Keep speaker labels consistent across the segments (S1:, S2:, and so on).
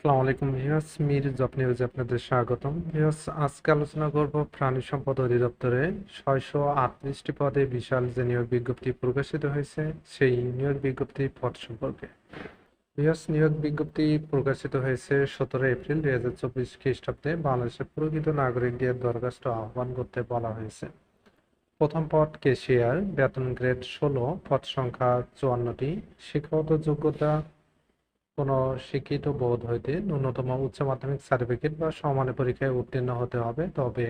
S1: আসসালামু আলাইকুম viewers, Mir job নিউজে আপনাদের স্বাগতম। ভিউয়ার্স, আজকে আলোচনা করব প্রাণী সম্পদ অধিদপ্তরে ছয়শো আটত্রিশটি পদে বিশাল যে নিয়োগ বিজ্ঞপ্তি প্রকাশিত হয়েছে, সেই নিয়োগ বিজ্ঞপ্তি পদ সম্পর্কে। ভিউয়ার্স, নিয়োগ বিজ্ঞপ্তি প্রকাশিত হয়েছে সতেরো এপ্রিল দুই হাজার চব্বিশ খ্রিস্টাব্দে বাংলাদেশের প্রকৃত নাগরিকদের দরখাস্ত আহ্বান করতে বলা হয়েছে। প্রথম পদ কেশিয়ার, বেতন গ্রেড ষোলো, পদ সংখ্যা চুয়ান্নটি, শিক্ষাগত যোগ্যতা কোনো শিক্ষিত বোধ হইতে ন্যূনতম উচ্চ মাধ্যমিক সার্টিফিকেট বা সমানের পরীক্ষায় উত্তীর্ণ হতে হবে। তবে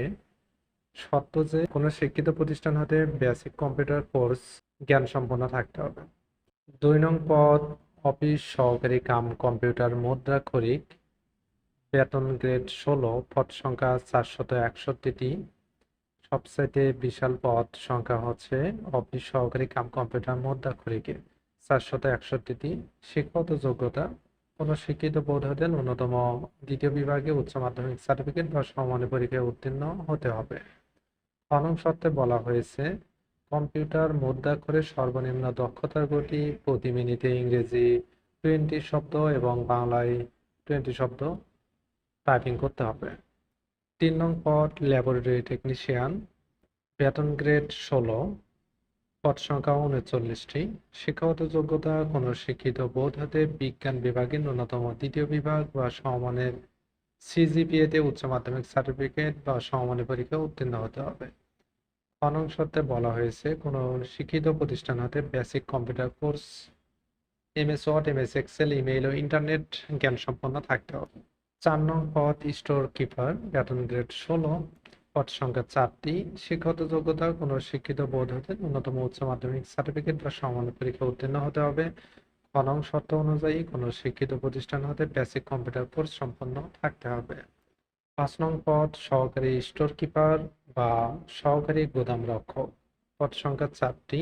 S1: শর্ত যে কোনো শিক্ষিত প্রতিষ্ঠান হতে বেসিক কম্পিউটার কোর্স জ্ঞান সম্পন্ন থাকতে হবে। দুই নং পদ, অফিস সহকারী কাম, কম্পিউটার, মুদ্রা খরিক বেতন গ্রেড ষোলো, পদ সংখ্যা চারশত একষট্টিটি। সবচাইতে বিশাল পদ সংখ্যা হচ্ছে অফিস সহকারী কাম, কম্পিউটার, মুদ্রা খরিকে চারশত একষট্টিটি শিক্ষাগত যোগ্যতা কোনো শিক্ষিত বোর্ড হতে ন্যূনতম দ্বিতীয় বিভাগে উচ্চ মাধ্যমিক সার্টিফিকেট বা সমমানের পরীক্ষায় উত্তীর্ণ হতে হবে। খনন শর্তে বলা হয়েছে, কম্পিউটার মুদ্রাক্ষরে সর্বনিম্ন দক্ষতার গতি প্রতি মিনিটে ইংরেজি টোয়েন্টি শব্দ এবং বাংলায় টোয়েন্টি শব্দ টাইপিং করতে হবে। তিন নং পদ ল্যাবরেটরি টেকনিশিয়ান বেতন গ্রেড ষোলো। পদ সংখ্যা উনচল্লিশটি। শিক্ষাগত যোগ্যতা কোনো শিক্ষিত বোর্ড হতে বিজ্ঞান বিভাগে ন্যূনতম দ্বিতীয় বিভাগ বা সমমানের সিজিপিএতে উচ্চ মাধ্যমিক সার্টিফিকেট বা সমমানের পরীক্ষায় উত্তীর্ণ হতে হবে। শর্তে বলা হয়েছে, কোনো শিক্ষিত প্রতিষ্ঠান হতে basic computer course MS Word MS Excel email ও ইন্টারনেট জ্ঞান সম্পন্ন থাকতে হবে। চার নং পথ স্টোর কিপার বেতন গ্রেড ষোলো। পদ সংখ্যা চারটি শিক্ষাগত যোগ্যতা, কোনো শিক্ষিত বোর্ড হতে ন্যূনতম উচ্চ মাধ্যমিক সার্টিফিকেট বা সমান পরীক্ষা উত্তীর্ণ হতে হবে। খনন শর্ত অনুযায়ী কোনো শিক্ষিত প্রতিষ্ঠান হতে বেসিক কম্পিউটার কোর্স সম্পন্ন থাকতে হবে। পাঁচ নং পদ, সহকারী স্টোর কিপার বা সহকারী গোদাম রক্ষক। পদ সংখ্যা চারটি,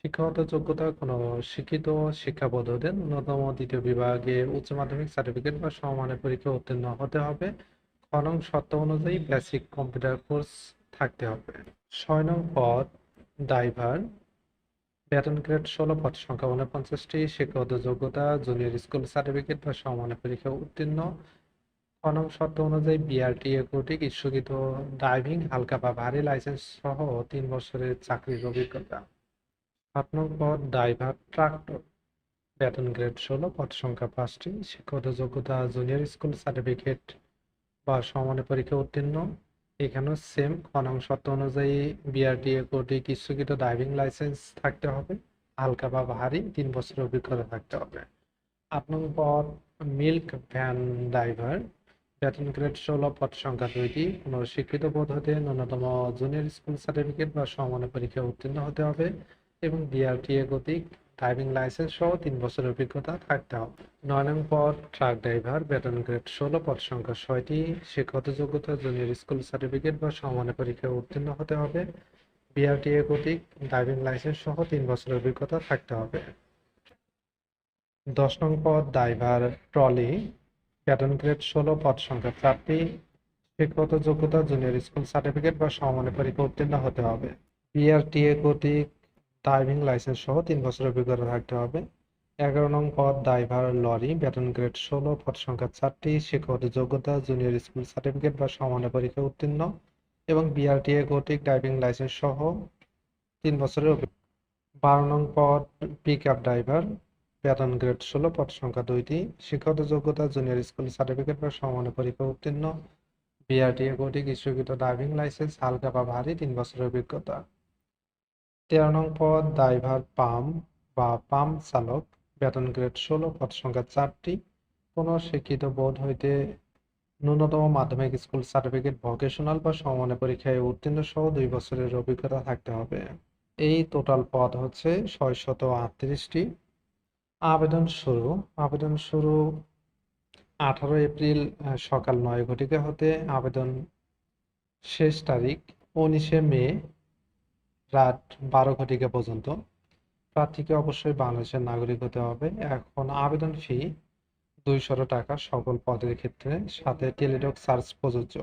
S1: শিক্ষাগত যোগ্যতা, কোনো শিক্ষিত শিক্ষা হতে ন্যূনতম দ্বিতীয় বিভাগে উচ্চ মাধ্যমিক সার্টিফিকেট বা সমমানের পরীক্ষা উত্তীর্ণ হতে হবে। খনন শর্ত অনুযায়ী বেসিক কম্পিউটার কোর্স থাকতে হবে। ছয় নং পদ ড্রাইভার বেতন গ্রেড ষোলো, পদ সংখ্যা উনপঞ্চাশটি শিক্ষাগত যোগ্যতা জুনিয়র স্কুল সার্টিফিকেট বা সমানের পরীক্ষা উত্তীর্ণ। খনন শর্ত অনুযায়ী বিআরটিএ কর্তৃক ইস্যুকৃত ড্রাইভিং হালকা বা ভারী লাইসেন্স সহ তিন বছরের চাকরির অভিজ্ঞতা। সাত নং পদ ড্রাইভার ট্রাক্টর বেতন গ্রেড ষোলো, পদ সংখ্যা পাঁচটি, শিক্ষাগত যোগ্যতা জুনিয়র স্কুল সার্টিফিকেট বা সমানে পরীক্ষা উত্তীর্ণ। এখানেও সেম খনন শর্ত অনুযায়ী বিআরটিএ কর্তৃক ইস্যুকৃত ড্রাইভিং লাইসেন্স থাকতে হবে। হালকা বা ভারী, তিন বছরের অভিজ্ঞতা থাকতে হবে। আট নং মিল্ক ভ্যান ড্রাইভার বেতন গ্রেড ষোলো, পদ সংখ্যা দুইটি কোনো শিক্ষিত বোধ হতে ন্যূনতম জুনিয়র স্কুল সার্টিফিকেট বা সমানে পরীক্ষা উত্তীর্ণ হতে হবে এবং বিআরটিএ কর্তৃক ড্রাইভিং লাইসেন্স সহ তিন বছরের অভিজ্ঞতা থাকতে হবে। নয় নং পদ ট্রাক ড্রাইভার বেতন গ্রেড ষোলো পদ সংখ্যা ছয়টি। শিক্ষাগত যোগ্যতা জুনিয়র স্কুল সার্টিফিকেট বা সমানের পরীক্ষায় উত্তীর্ণ হতে হবে। বিআরটিএ কর্তৃক ড্রাইভিং লাইসেন্স সহ তিন বছরের অভিজ্ঞতা থাকতে হবে। দশ নং পদ ড্রাইভার ট্রলি বেতন গ্রেড ষোলো পদ সংখ্যা চারটি। শিক্ষাগত যোগ্যতা জুনিয়র স্কুল সার্টিফিকেট বা সমানের পরীক্ষা উত্তীর্ণ হতে হবে। বিআরটিএ কর্তৃক ড্রাইভিং লাইসেন্স সহ তিন বছরের অভিজ্ঞতা থাকতে হবে। এগারো নং পদ ড্রাইভার লরি বেতন গ্রেড ষোলো, পদ সংখ্যা চারটি, শিক্ষাগত যোগ্যতা জুনিয়র স্কুল সার্টিফিকেট বা সমানের পরীক্ষা উত্তীর্ণ এবং বিআরটিএ কর্তৃক ড্রাইভিং লাইসেন্স সহ তিন বছরের বারো নং পদ পিক আপ ড্রাইভার বেতন গ্রেড ষোলো, পদ সংখ্যা দুইটি, শিক্ষাগত যোগ্যতা জুনিয়র স্কুল সার্টিফিকেট বা সমানের পরীক্ষা উত্তীর্ণ। বিআরটিএ কর্তৃক ইস্যুকৃত ড্রাইভিং লাইসেন্স হালকা বা ভারী তিন বছরের অভিজ্ঞতা। তেরো নং পদ ড্রাইভার পাম্প বা পাম্প চালক, বেতন গ্রেড ষোলো, পদ সংখ্যা চারটি। কোনো শিক্ষিত বোর্ড হইতে ন্যূনতম মাধ্যমিক স্কুল সার্টিফিকেট ভোকেশনাল বা সমানের পরীক্ষায় উত্তীর্ণ সহ দুই বছরের অভিজ্ঞতা থাকতে হবে। এই টোটাল পদ হচ্ছে ছয়শত আটত্রিশটি। আবেদন শুরু। আবেদন শুরু আঠারো এপ্রিল সকাল নয় ঘটিকা হতে আবেদন শেষ তারিখ উনিশে মে রাত বারো ঘটিকা পর্যন্ত। প্রার্থীকে অবশ্যই বাংলাদেশের নাগরিক হতে হবে। এখন আবেদন ফি দুইশত টাকা সকল পদের ক্ষেত্রে, সাথে টেলিটক সার্চ প্রযোজ্য।